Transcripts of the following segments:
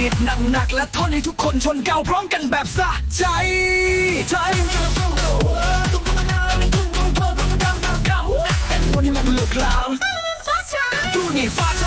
บีดหนักๆและท่อนให้ทุกคนชนเก่าพร้อมกันแบบสะใจใจเป็นวันที่มันเลือกลาวดูนี่ฟ้าใจ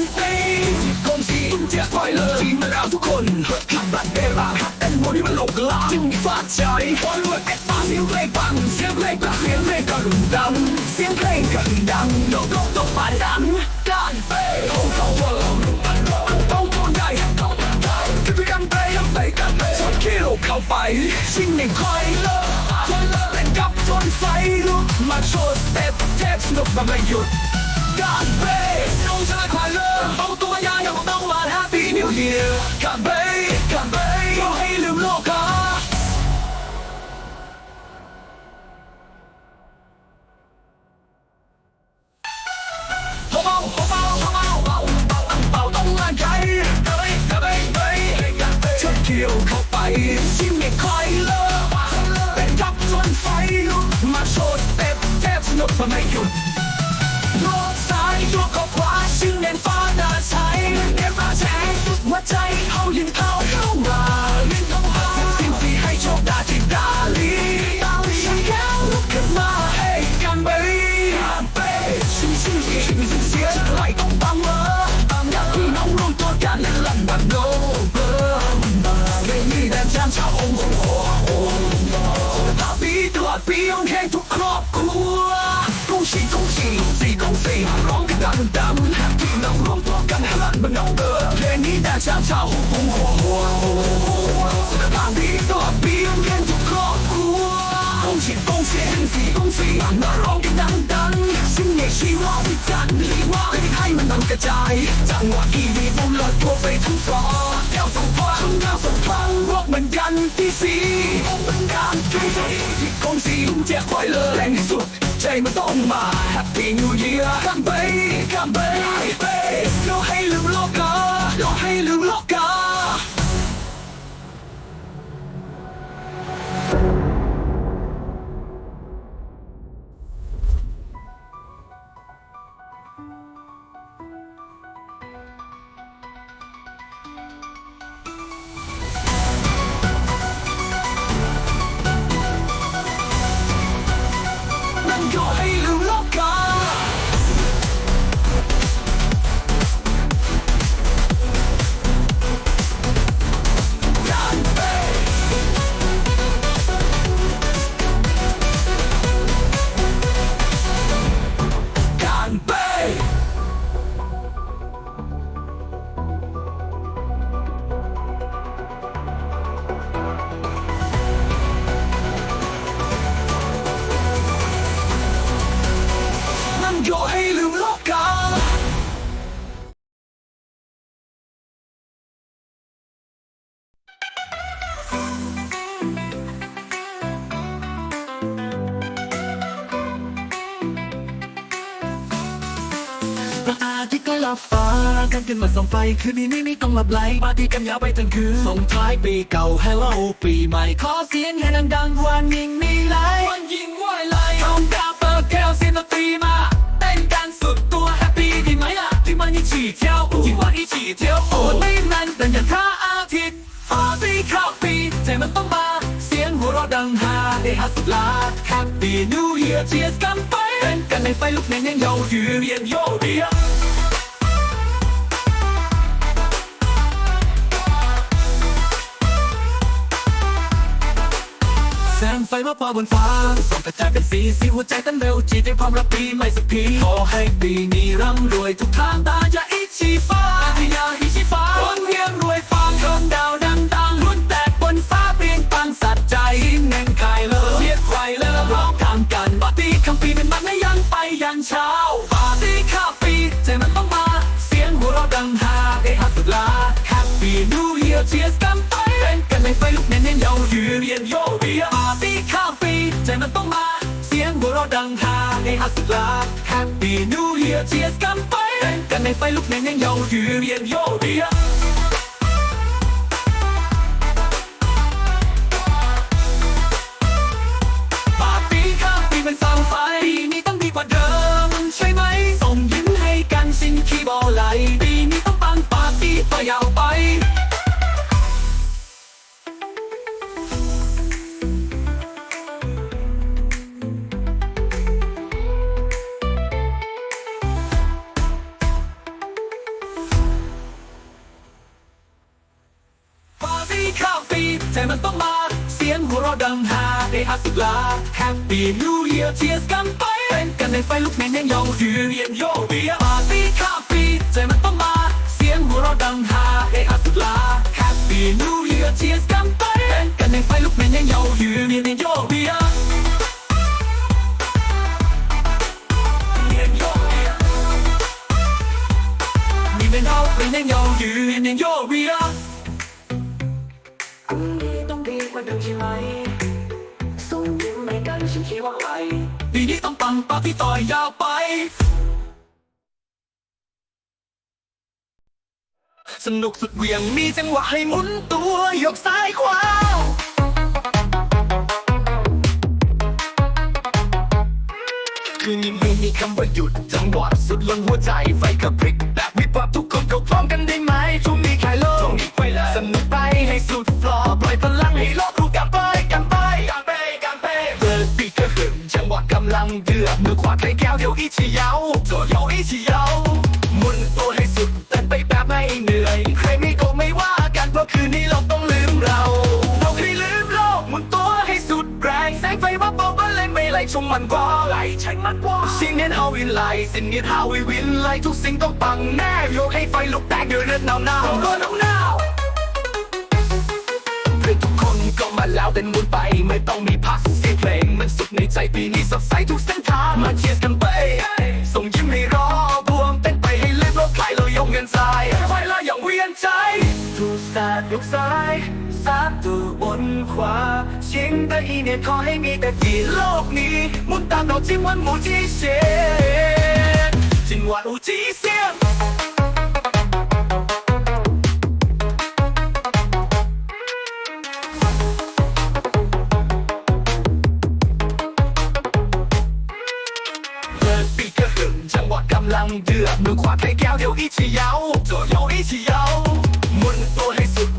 เหมือนกันตีกงสีเจ้าคอยเลยทีมเราทุกคนขับบัตรเวลาขับเต้นโมนี่มันหลงกลางจึงมีฟาดใจพอรวยเอ็ดมาเสียงเพลงปังเสียงเพลงปังเสียงเพลงก็รุ่งดังเสียงเพลงก็ดังโลกโลกต้องมาดังกันไปโอ้เขาว่าต้องตัวใหญ่ต้องใหญ่คือไปกันไปกันไปกันไปชนคิโลเข้าไปสิ่งหนึ่งคอยเลิกจนเลิกเล่นกับจนไฟลุกมาโชว์สเต็ปเทปสนุกมาไม่หยุด กันเบน้องชาย快乐เอาตัวยาอย่าบองน้องว่า Happy New Year กันเบกันเบก็ให้ลืมโลกกัน งนี้แต่จำชาวองค์โอ้โหสุขภาพดีตลอดปีของแข่งทุกครอบครัวกงชีกงชีสีกงสีมาร้องกันดังดังสิ่งในชีวาวิกันรีว่าให้มันดังกระจายจังหวะอีวีบุญลอยตัวไปทั้งฟลอร์แก้วส่งฟังแก้วส่งฟังรวกเหมือนกันที่สีเหมือนกันที่สีที่กงสีเจ้าคอยเลยแรงที่สุดใจมันต้องมา Happy New Year กันไปกันไปไปเราให้ลืมโลกา เราให้ลืมโลกกา กันขึ้นมาส่องไฟ คืนนี้นี่นี่ต้องหลับไหลปาร์ตี้กันยาวไปจนคืนส่งท้ายปีเก่าฮลโลปีใหม่ขอเสียงให้ดังๆวันยิงมีไหลวันยิงว่ายไหลทองดาเปิดแก้วเสียงดนตรีมาเต้นกันสุดตัวแฮปปี้ดีไหมล่ะที่มันยิ่งฉี่เที่ยวอู่ที่ว่าอีฉี่เที่ยวโอู่ไม่นั้นแต่อย่นท้าอาทิตย์ปาร์ตี้ข้าวปีใจมันต้องมาเสียงหัวเราะดังฮาได้ฮัสุดลาแฮปปี้นิวเยียร์เชียร์กันไปเต้นกันในไฟลุกในเนยังยาวยืนเรียนโยเดีย แสงไฟมาพอบนฟ้าส่องกระจายเป็นสีสีหัวใจเต้นเร็วจีด้วยความรักปีไม่สักพีขอให้ปีนี้ร่ำรวยทุกทางตาจะอิชิฟ้าอายาอิชิฟ้าคนเรียงรวยฟังดวงดาวดังดังลุ่นแตกบนฟ้าเปลี่ยนปังสัจใจหนึ่งกายเลิศเรียกไฟเลิศร้องตามกันปาร์ตี้คำปีเป็นมันไม่ยังไปยันเช้าปาร์ตี้ข้าปีใจมันต้องมาเสียงหัวเราะดังฮาเอฮาสุดลาแฮปปี้นูเยียร์เชียร์กันไปเล่นกันในไฟลุกแน่นเน้นยาวยืนเรียนโย มันต้องมา เสียงหัวเราะดังฮาในฮัสสุดลา Happy New Year เชียร์กันไปเต้นกันในไฟลุกเน้นเน้นๆเยาวยือเรียนโยเดียปาร์ตี้ข้ามปีเป็นสาวไฟปีนี้ต้องดีกว่าเดิมใช่ไหม มันต้องมา เสียงหัวเราะดังฮาได้ฮาสุดลา Happy New Year เชียร์กันไปเต้นกันในไฟลุกแน่นยังยาวยืนเรียนโยเบียปาร์ตี้ข้ามปีใจมันต้องมา เสียงหัวเราะดังฮาได้ฮาสุดลา Happy New Year เชียร์กันไปเต้นกันในไฟลุกแน่นยังยาวยืนเรียน ปังปาร์ตี้ต่อยยาวไป สนุกสุดเหวี่ยงมีจังหวะให้หมุนตัวยกซ้ายขวาคืนนี้ไม่มีคำว่าหยุดจังหวะสุดลงหัวใจไฟกระพริบ คืนนี้เราต้องลืมเรา เราไม่ลืมโลกหมุนตัวให้สุดแรง แสงไฟวับวับวับเลยไม่ไหลชมมันกว่าไหลใช่มันกว่าสียงเน้นเอาวินไหลสิ่งเน้นหาวิวินไลทุกสิ่งต้องปังแน่โยกให้ไฟลุกแตกเดือดเดือดหนาวหนาวร้อนหนาวหนาวเพื่อนทุกคนก็มาแล้วเต้นวนไปไม่ต้องมีพักเสียงเพลงมันสุดในใจปีนี้สดใสทุกเส้นทางมาเชียร์กันไป เสียงแต่อีเนี่ยขอให้มีแต่ที่โลกนี้หมุนตามดอกจิงวันหมูจีเสียงจิงหวันอูจีเสียงเปิดปีกกระหึ่มจังหวะกำลังเดือดมือขวาใครแก้วเดี๋ยวอีชีเยาโจโยอีชีเยาหมุนตัวให้สุด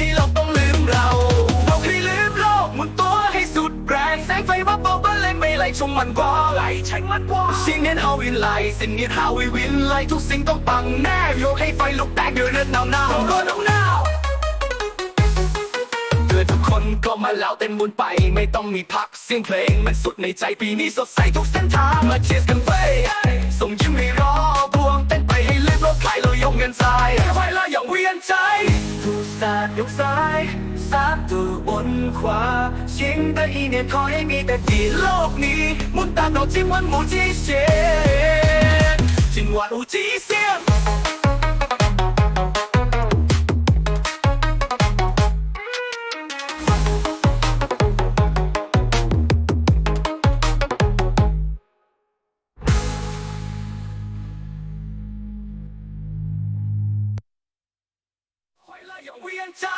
นเพราะคืนนี้เราต้องลืมเราเราไม่ลืมโลกหมุนตัวให้สุดแรงแสงไฟวับวับวับเลยไม่ไหลชมมันกว่าไหลใช่มันกว่าเสียงเน้นเอาวินไหลสิ่งเน้นหาวิวินไหลทุกสิ่งต้องปังแน่โยกให้ไฟลุกแตกเดือดเดือดหนาวหนาวร้อนหนาวหนาวเพื่อทุกคนก็มาแล้วเต้นมุนไปไม่ต้องมีพักเสียงเพลงมันสุดในใจปีนี้สดใสทุกเส้นทางมาเชียร์กันไปส่งยิ้มให้รอบวงเต้นไปให้ลืมโลกใครเรายกเงินใจไฟละอย่างเวียนใจ ทุกสาดยกซ้ายสามตัวบนขวาชิงแต่อีเนี่ยขอให้มีแต่ดีโลกนี้มุนตามดอกจิ้งวันหมูจีเชียจิงหวันอูจีเสียม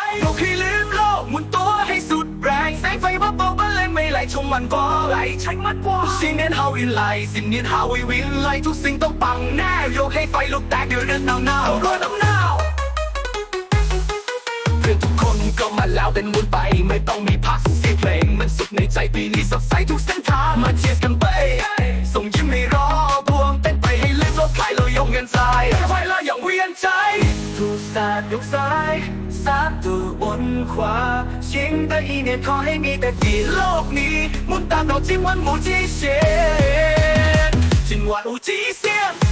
ยนใจเราเคยลืมโลกหมุนตัวให้สุดแรง แสงไฟวับวับวับเลยไม่ไหลชมมันก็ไหลใช่มันว่าสิ่งเน้นเฮาวินไหลสิ่งเน้นหาวิวินไหลทุกสิ่งต้องปังแน่โยกให้ไฟลุกแตกเดือดเดือดหนาวหนาวร้อนหนาวหนาวเพื่อนทุกคนก็มาแล้วเต้นวนไปไม่ต้องมีพักเสียงเพลงมันสุดในใจปีนี้สดใสทุกเส้นทางมาเชียร์กันไปส่งยิ้มให้รอบวงเต้นไปให้ลืมโลกใครเรายกเงินใจไฟละอย่างเวียนใจ ทุกศาดยกซ้ายสามตัวบนขวาชิงแต่อีเนี่ยขอให้มีแต่กี่โลกนี้มุนตามดอกจิ้มวันหมูจีเชียงจิงหวันอูจีเซียน